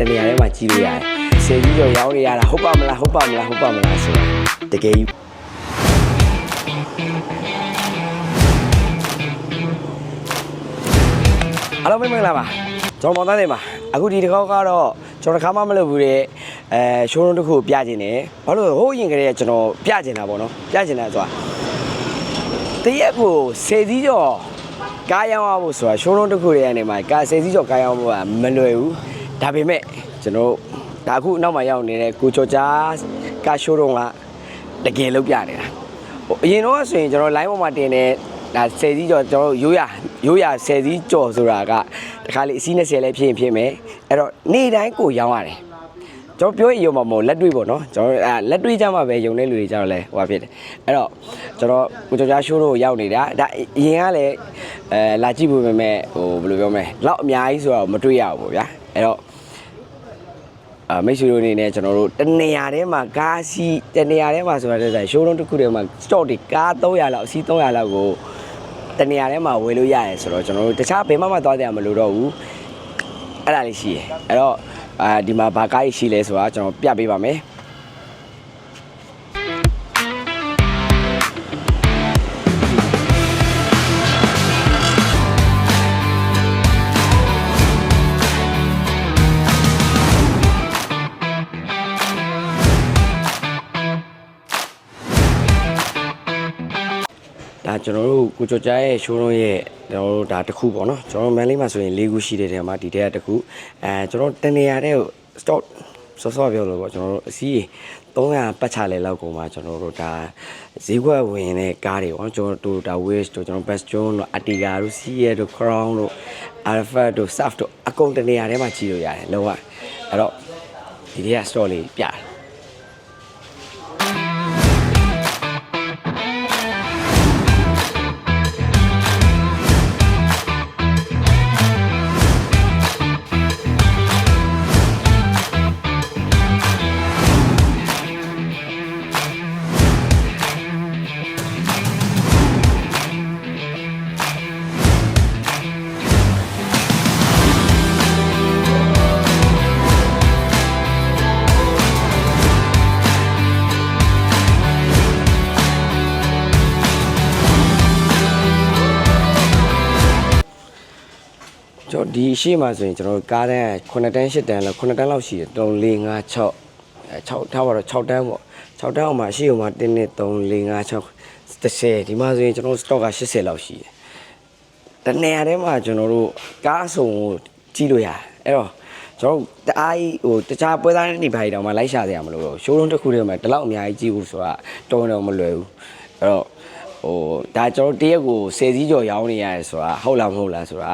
တနေရာထဲမှာကြီးလို့ရတယ်ဆယ်ကြီးကျော်ရောင်းနေရတာဟုတ်ပါမလားဟုတ်ပါမလားဟုတ်ပါမလားဆိုတာတကယ်ကြီးအားလုံးပဲမင်္ဂလာပါကျွန်တော်မောင်သားနေပါအခုဒီတစ်ခေါက်ကတော့ကျွန်တော်တစ်ခါမှမလုပ်ဘူးတဲ့အဲရှိုးရုံးတစ်ခုပြကျင်တယ်ဘာလို့လဲဟိုးရင်ကလေးကကျွန်တော်ပြကျင်တာပေါ့နော်ပြကျင်တာဆိုတာတရက်ကိုဆယ်စီးကျော်ကားရောင်းရဖို့ဆိုတာရှိုးရုံးတစ်ခုတွေကနေမှာကားဆယ်စီးကျော်ကားရောင်းဖို့ကမလွယ်ဘူး ဒါပေမဲ့ကျွန်တော်ဒါအခုနောက်မှရောက်နေတဲ့ကိုချောချာကားရှိုးရုံးကတကယ်လုပ်ပြနေတာဟိုအရင်တော့ဆိုရင်ကျွန်တော် line ပေါ်မှာတင်တဲ့ဒါ10စီးကျော်ကျွန်တော်တို့ရိုးရရိုးရ10စီးကျော်ဆိုတာကတခါလေအစီး20လည်းဖြစ်ရင်ဖြစ်မယ်အဲ့တော့နေ့တိုင်းကိုရောင်းရတယ်ကျွန်တော်ပြောရင်ရုံမှာမဟုတ်လက်တွေ့ပေါ့နော်ကျွန်တော်အဲလက်တွေ့ကြမှာပဲယုံတဲ့လူတွေကြတော့လဲဟိုပါဖြစ်တယ်အဲ့တော့ကျွန်တော်ကိုကျော်ကြားရှိုးတို့ရောက်နေတာဒါအရင်ကလည်းအဲလာကြည့်ဖို့ပဲမဲ့ဟိုဘယ်လိုပြောမလဲလောက်အများကြီးဆိုတော့မတွေ့ရဘူးပေါ့ဗျာ အဲ့တော့အာမိတ်ဆွေတို့အနေနဲ့ကျွန်တော်တို့တနေရာထဲမှာကားစီးတနေရာထဲမှာဆိုတာတဲ့ဆိုင်ရှိုးလုံးတစ်ခုထဲမှာ stock တွေကား300လောက်အစီး300လောက်ကိုတနေရာထဲမှာဝယ်လို့ရတယ်ဆိုတော့ကျွန်တော်တို့တခြားဘယ်မှမသွားကြရမလို့တော့ဘူးအဲ့ဒါလေးရှိရယ်အဲ့တော့အာဒီမှာဘာကားကြီးရှိလဲဆိုတာကျွန်တော်ပြပေးပါမယ် ကျွန်တော်တို့ကိုကျော်ကြားရဲ့ showroom ရဲ့ကျွန်တော်တို့ဒါတစ်ခုပေါ့နော်ကျွန်တော်မန်လေးမှာဆိုရင်၄ခုရှိတဲ့နေရာမှာဒီတဲကတစ်ခုအဲကျွန်တော်တနေရာတဲ့ stock ဆော့ဆော့ပြောလို့ပေါ့ကျွန်တော်တို့အစီး300ပတ်ချလဲလောက်ကုန်မှာကျွန်တော်တို့ဒါဈေးကွက်ဝင်တဲ့ကားတွေပေါ့ကျွန်တော်တို့ဒါ waste တို့ကျွန်တော် bastion တို့ Artiga တို့ CA တို့ Crown တို့ Alpha တို့ Saf တို့အကုန်တနေရာထဲမှာကြီးလို့ရတယ်လောကအဲ့တော့ဒီတွေက store လေးပြတယ် ကျွန်တော်ဒီရှေ့မှာဆိုရင်ကျွန်တော်တို့ကားတန်း9တန်း10တန်းလောက်9တန်းလောက်ရှိတယ်3 4 5 6အဲ6ထားပါတော့6တန်းပေါ့6တန်းအောင်မှာရှေ့အောင်မှာ1 2 3 4 5 6 10ဒီမှာဆိုရင်ကျွန်တော်တို့ stock က80လောက်ရှိတယ်တနေရာထဲမှာကျွန်တော်တို့ကားအစုံကိုကြီးလို့ရတယ်အဲ့တော့ကျွန်တော်တို့တအားကြီးဟိုတခြားပွဲသားနေပါတောင်မှလိုက်ရှာစရာမလိုတော့ရှိုးလုံးတစ်ခုတည်းမှာဒီလောက်အများကြီးကြီးဖို့ဆိုတာတုံးတော့မလွယ်ဘူးအဲ့တော့ဟိုဒါကျွန်တော်တရက်ကို10စီးကျော်ရောင်းနေရတယ်ဆိုတာဟုတ်လားမဟုတ်လားဆိုတာ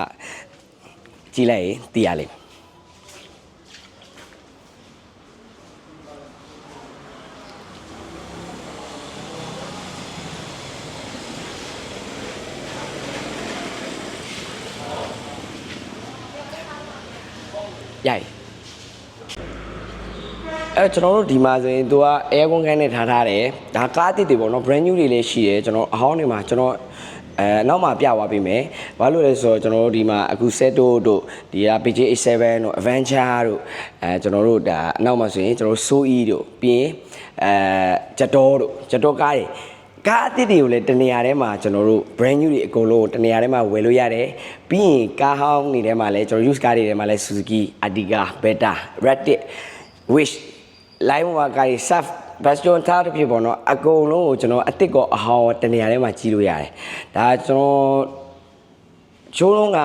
ကြည့်လိုက်ရင်သိရလိမ့်မယ်ရိုက်အဲကျွန်တော်တို့ဒီမှာဆိုရင်သူက air con ခိုင်းနဲ့ထားထားတယ်ဒါကားအသစ်တွေပေါ့နော် brand new တွေလည်းရှိတယ်ကျွန်တော်အဟောင်းတွေမှာကျွန်တော် အဲနောက်မှပြသွားပေးမယ်ဘာလို့လဲဆိုတော့ကျွန်တော်တို့ဒီမှာအခု Seto တို့ဒီက PJ7 တို့ Adventure တို့အဲကျွန်တော်တို့ဒါအနောက်မှာဆိုရင်ကျွန်တော်တို့ Soe တို့ပြီးရင်အဲဂျတော်တို့ဂျတော်ကားတွေကားအသစ်တွေကိုလည်းတနေရာထဲမှာကျွန်တော်တို့ brand new တွေအကုန်လုံးကိုတနေရာထဲမှာဝယ်လို့ရတယ်ပြီးရင်ကားဟောင်းတွေထဲမှာလည်းကျွန်တော် use ကားတွေထဲမှာလည်း Suzuki Artiga Beta Rabbit Wish line မှာကားတွေ surf bastion ထားတဲ့ဖြစ်ပေါ့နော်အကုန်လုံးကိုကျွန်တော်အစ်စ်ကောအဟောင်းတနေရာထဲမှာကြီးလို့ရတယ်ဒါကျွန်တော်ချိုးလုံးက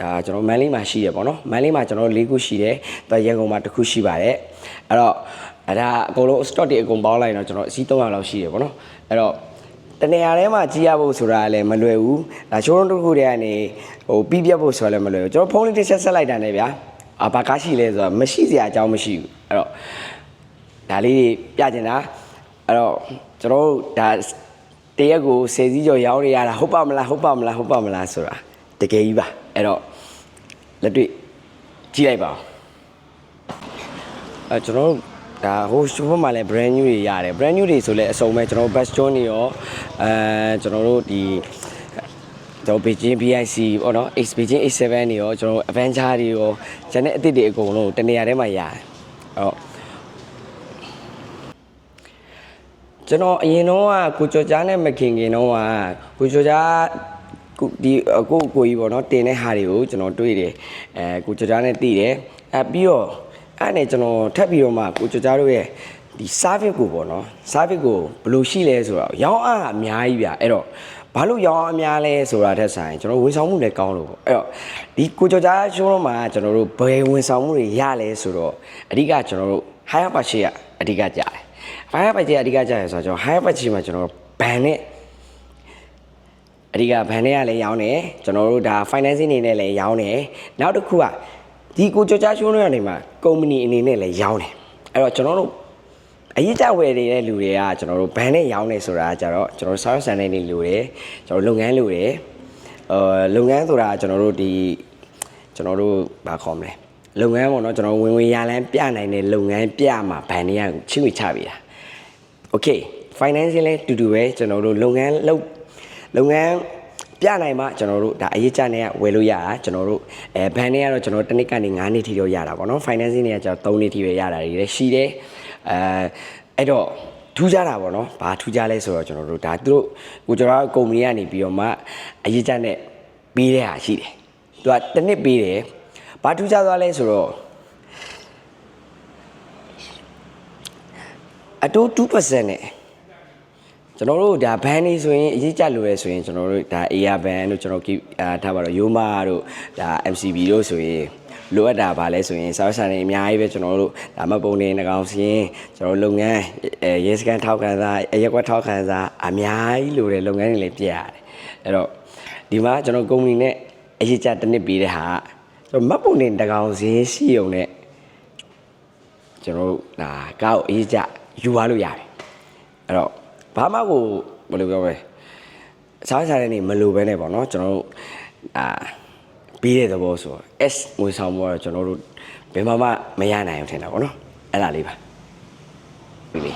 ဒါကျွန်တော်မန်လေးမှာရှိရပေါ့နော်မန်လေးမှာကျွန်တော်၄ခုရှိတယ်တော့ရန်ကုန်မှာတစ်ခုရှိပါတယ်အဲ့တော့အဲ့ဒါအကုန်လုံး stock တွေအကုန်ပေါင်းလိုက်တော့ကျွန်တော်အစီး300လောက်ရှိတယ်ပေါ့နော်အဲ့တော့တနေရာထဲမှာကြီးရဖို့ဆိုတာလည်းမလွယ်ဘူးဒါချိုးလုံးတစ်ခုတည်းကနေဟိုပြီးပြတ်ဖို့ဆိုတာလည်းမလွယ်ဘူးကျွန်တော်ဖုန်းလေးတစ်ချက်ဆက်လိုက်တာနဲ့ဗျာအာဘာကားရှိလဲဆိုတော့မရှိစရာအကြောင်းမရှိဘူးအဲ့တော့ ဒါလေးတွေပြကျင်တာအဲ့တော့ကျွန်တော်တို့ဒါတရက်ကို10စီးကျော်ရောင်းနေရတာဟုတ်ပါမလားဟုတ်ပါမလားဟုတ်ပါမလားဆိုတာတကယ်ကြီးပါအဲ့တော့လက်တွေ့ကြည့်လိုက်ပါဦးအဲကျွန်တော်တို့ဒါဟိုရှုံးမှာလည်း brand new တွေရတယ် brand new တွေဆိုလဲအစုံပဲကျွန်တော် bastion တွေရောအဲကျွန်တော်တို့ဒီကျွန်တော် Beijing BIC ပေါ့နော် X Beijing X7 တွေရောကျွန်တော် Avenger တွေရောဂျန်တဲ့အစ်စ်တွေအကုန်လုံးတနေရာထဲမှာရတယ်အဲ့တော့ ကျွန်တော်အရင်တော့ကကိုကျော်ကြားနဲ့မခင်ခင်တော့ကကိုကျော်ကြားကိုဒီကိုကိုကြီးပေါ့နော်တင်တဲ့ဟာတွေကိုကျွန်တော်တွေ့တယ်အဲကိုကျော်ကြားနဲ့တည်တယ်အဲပြီးတော့အဲ့နဲ့ကျွန်တော်ထပ်ပြီးတော့မှကိုကျော်ကြားတို့ရဲ့ဒီ service ကိုပေါ့နော် service ကိုဘယ်လိုရှိလဲဆိုတော့ရောင်းအားအများကြီးဗျအဲ့တော့ဘာလို့ရောင်းအားအများလဲဆိုတာထက်ဆိုင်ကျွန်တော်ဝန်ဆောင်မှုလည်းကောင်းလို့ပေါ့အဲ့တော့ဒီကိုကျော်ကြားရှိုးတော့မှာကျွန်တော်တို့ဘယ်ဝန်ဆောင်မှုတွေရလဲဆိုတော့အဓိကကျွန်တော်တို့ higher purchase ကအဓိကကြတယ် higher purchase အဓိကကြတယ်ဆိုတော့ကျွန်တော် higher purchase မှာကျွန်တော်ဘန်နဲ့အဓိကဘန်နဲ့ကလည်းရောင်းတယ်ကျွန်တော်တို့ဒါ financing အနေနဲ့လည်းရောင်းတယ်နောက်တစ်ခုကဒီကိုကြောကြားရှိုးတွေကနေမှာ company အနေနဲ့လည်းရောင်းတယ်အဲ့တော့ကျွန်တော်တို့အရေးကြဝယ်နေတဲ့လူတွေကကျွန်တော်တို့ဘန်နဲ့ရောင်းနေဆိုတာကကြတော့ကျွန်တော်တို့ service center တွေလူတယ်ကျွန်တော်တို့လုပ်ငန်းလူတယ်အာလုပ်ငန်းဆိုတာကျွန်တော်တို့ဒီကျွန်တော်တို့ဘာခေါ်မလဲလုပ်ငန်းပေါ့နော်ကျွန်တော်ဝင်ဝင်ရလန်းပြနိုင်တဲ့လုပ်ငန်းပြမှာဘန်တွေကချင်းဝေချပေးတာ okay financing လည်းတူတူပဲကျွန်တော်တို့လုပ်ငန်းလုပ်လုပ်ငန်းပြနိုင်မှကျွန်တော်တို့ဒါအရေးကြနဲ့ကဝယ်လို့ရတာကျွန်တော်တို့အဲဘန်တွေကတော့ကျွန်တော်တစ်နှစ်ကနေ9နှစ်ထိတော့ရတာပေါ့နော် financing တွေကကျွန်တော်3နှစ်ထိပဲရတာတွေလည်းရှိတယ်အဲအဲ့တော့ထူးခြားတာပေါ့နော်ဘာထူးခြားလဲဆိုတော့ကျွန်တော်တို့ဒါသူတို့ကိုကျွန်တော်တို့ကုမ္ပဏီကနေပြီးတော့မှအရေးကြနဲ့ပေးတဲ့ဟာရှိတယ်သူကတစ်နှစ်ပေးတယ်ဘာထူးခြားသွားလဲဆိုတော့ အတိုး2%နဲ့ကျွန်တော်တို့ဒါဘန်နေဆိုရင်အရေးကြလို့ရဆိုရင်ကျွန်တော်တို့ဒါ AR band တို့ကျွန်တော်ကိအာထားပါတော့ Yoma တို့ဒါ MCB တို့ဆိုရင်လိုအပ်တာပါလဲဆိုရင်စာဆန်နေအများကြီးပဲကျွန်တော်တို့ဒါမှပုံနေငကောင်စီရင်ကျွန်တော်လုပ်ငန်းအဲရဲစကန်ထောက်ခံစားအရက်ကွက်ထောက်ခံစားအများကြီးလိုတဲ့လုပ်ငန်းတွေလည်းပြရတယ်အဲ့တော့ဒီမှာကျွန်တော်ကုမ္ပဏီနဲ့အရေးကြတစ်နှစ်ပေးတဲ့ဟာကျွန်တော်မှတ်ပုံနေငကောင်စီရှိုံနဲ့ကျွန်တော်တို့ဒါကားကိုအရေးကြ ယူသွားလို့ရတယ်အဲ့တော့ဘာမှကိုဘယ်လိုပြောမလဲစားစားတဲ့နေမလိုပဲနဲ့ပေါ့နော်ကျွန်တော်တို့အာပြီးတဲ့သဘောဆိုတော့ S ငွေဆောင်ဘောတော့ကျွန်တော်တို့ဘယ်မှမမရနိုင်ဘူးထင်တာပေါ့နော်အဲ့ဒါလေးပါပြီလေ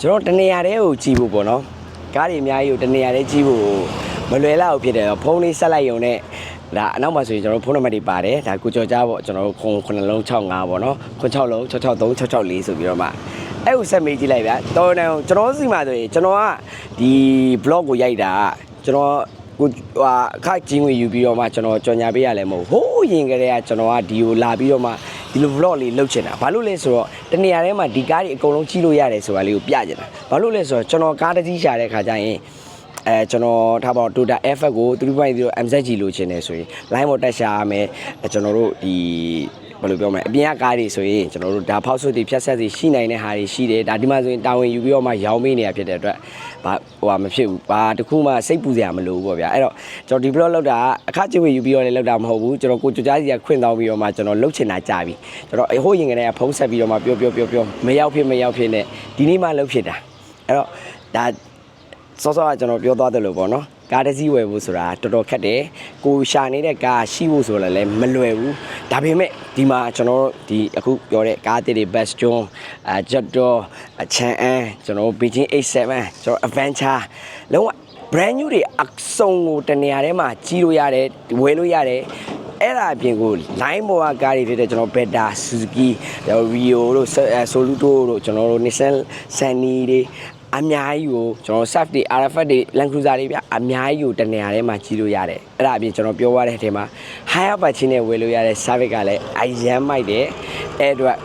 ကျွန်တော်တနေရာတည်းကိုကြည့်ဖို့ပေါ့နော်ကားတွေအများကြီးကိုတနေရာတည်းကြည့်ဖို့ မလွယ်လောက်ဖြစ်တယ်ဖုန်းလေးဆက်လိုက်ရုံနဲ့ဒါအနောက်မှာဆိုရင်ကျွန်တော်ဖုန်းနံပါတ်တွေပါတယ်ဒါကိုကြော်ကြပေါ့ကျွန်တော်တို့ခုခုနှလုံး65ပေါ့နော်ခု6လုံး663 664ဆိုပြီးတော့မှအဲ့ကိုဆက်မေးကြည့်လိုက်ဗျာတော်တယ်ကျွန်တော်စီမှာဆိုရင်ကျွန်တော်ကဒီ blog ကိုရိုက်တာကျွန်တော်ကိုဟာအခကြီးငွေယူပြီးတော့မှကျွန်တော်ကြော်ညာပေးရလဲမဟုတ်ဟိုးရင်ကလေးကကျွန်တော်ကဒီကိုလာပြီးတော့မှဒီလို vlog လေးလုပ်ချင်တာဘာလို့လဲဆိုတော့တနေရာထဲမှာဒီကားတွေအကုန်လုံးကြီးလို့ရတယ်ဆိုတာလေးကိုပြချင်တာဘာလို့လဲဆိုတော့ကျွန်တော်ကားတစ်ကြီးရှာတဲ့ခါကျရင် အဲကျွန်တော်ထားပါတော့ Toyota Effect ကို3.0 MZG လိုချင်တယ်ဆိုရင် line ပေါ်တက်ရှာရမယ်အဲကျွန်တော်တို့ဒီဘယ်လိုပြောမလဲအပြင်ကကားတွေဆိုရင်ကျွန်တော်တို့ဒါဖောက်ဆွတ်တွေဖြတ်ဆက်စီရှိနိုင်တဲ့ဟာတွေရှိတယ်ဒါဒီမှာဆိုရင်တာဝန်ယူပြီးတော့မှရောင်းပေးနေရဖြစ်တဲ့အတွက်ဘာဟိုဟာမဖြစ်ဘူးဘာတခုမှစိတ်ပူစရာမလိုဘူးပေါ့ဗျာအဲ့တော့ကျွန်တော်ဒီ blog လောက်တာအခကျဝေယူပြီးတော့လည်းလောက်တာမဟုတ်ဘူးကျွန်တော်ကိုကြကြားစီကခွင့်တောင်းပြီးတော့မှကျွန်တော်လှုပ်ချင်တာကြာပြီကျွန်တော်အဟိုးရင်ကလေးကဖုံးဆက်ပြီးတော့မှပြောပြောပြောပြောမရောက်ဖြစ်မရောက်ဖြစ်နဲ့ဒီနေ့မှလှုပ်ဖြစ်တာအဲ့တော့ဒါ စောစောကကျွန်တော်ပြောသွားတယ်လို့ပေါ့နော်ကားတစ်စီးဝယ်ဖို့ဆိုတာတော်တော်ခက်တယ်ကိုရှာနေတဲ့ကားရှိဖို့ဆိုတော့လည်းမလွယ်ဘူးဒါပေမဲ့ဒီမှာကျွန်တော်တို့ဒီအခုပြောတဲ့ကားတစ်တွေ best john အဂျက်တော်အချန်အန်ကျွန်တော် Beijing A7 ကျွန်တော် adventure လုံးဝ brand new တွေအစုံကိုတနေရာထဲမှာကြီးလို့ရတယ်ဝယ်လို့ရတယ်အဲ့ဒါအပြင်ကို line ပေါ်ကကားတွေဖြစ်တဲ့ကျွန်တော် Beta Suzuki Rio တို့ Soluto တို့ကျွန်တော်တို့ Nissan Sunny တွေ အများကြီးကိုကျွန်တော် SAF တွေ RFX တွေ Land Cruiser တွေဗျအများကြီးကိုတနေရာထဲမှာကြီးလို့ရတယ်အဲ့ဒါအပြင်ကျွန်တော်ပြောရတဲ့အထက်မှာ higher budget နဲ့ဝယ်လို့ရတဲ့ service ကလည်းအရန်မိုက်တယ်အဲ့အတွက်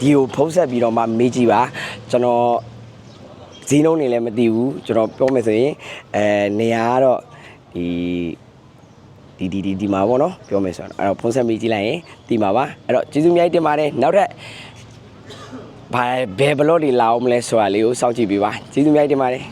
ဒီကိုဖုံးဆက်ပြီးတော့မှမေးကြည့်ပါကျွန်တော်ဈေးနှုန်းတွေလည်းမသိဘူးကျွန်တော်ပြောမယ်ဆိုရင်အဲနေရာကတော့ဒီဒီဒီဒီဒီမှာပေါ့နော်ပြောမယ်ဆိုတော့အဲ့တော့ဖုံးဆက်မေးကြည့်လိုက်ရင်ဒီမှာပါအဲ့တော့ကျေးဇူးအများကြီးတင်ပါတယ်နောက်ထပ် ဘာဘယ်ဘလော့တွေလာအောင်မလဲဆိုတာလေးကိုစောင့်ကြည့်ပေးပါကျေးဇူးအများကြီးတင်ပါတယ်